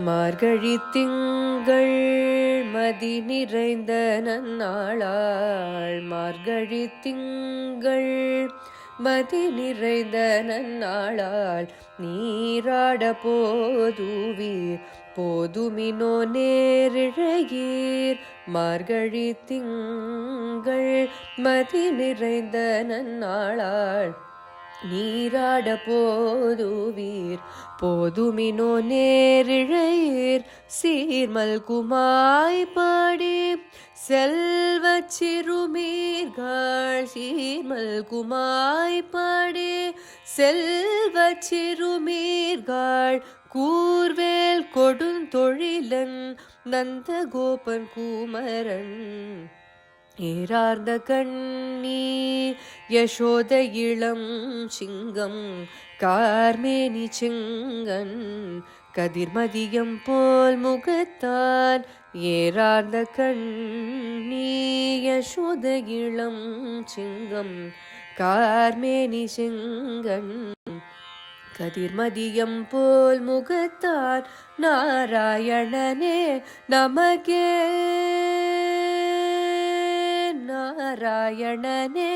மார்கழி திங்கள் மதி நிறைந்த நன்னாளாள் மார்கழி திங்கள் மதி நிறைந்த நன்னாளாள் நீராட போதுவீர் போதுமினோ நேரிழையீர். மார்கழி திங்கள் மதி நிறைந்த நன்னாளாள் நீராட போதுவீர் போதுமினோ நேரிழையீர். சீர்மல் குமாய் செல்வ செல்வச் சிறுமீர்கள். சீர்மல் குமாய் செல்வ செல்வச் சிறுமீர்கள். கூர்வேல் கொடுந்தொழிலன் நந்தகோபன் குமரன். ஏரார்ந்த கண்ணி யசோத இளம் சிங்கம் கார்மேனி சிங்கன் கதிர்மதியம் போல் முகத்தான் ஏறார்ந்த கண்ணி யசோத இளம் சிங்கம் கார்மேனி சிங்கன் கதிர்மதியம் போல் முகத்தான் நாராயணனே நமகே நாராயணனே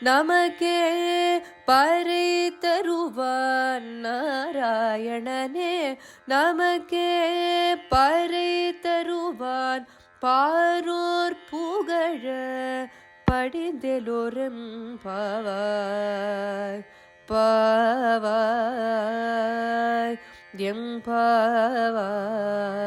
நமக்கே பறை தருவான் நாராயணனே நமக்கே பறை தருவான் பாரோர் புகழ படிந்தெலோரும் பாவாய் பாவாய் எம் பாவாய்.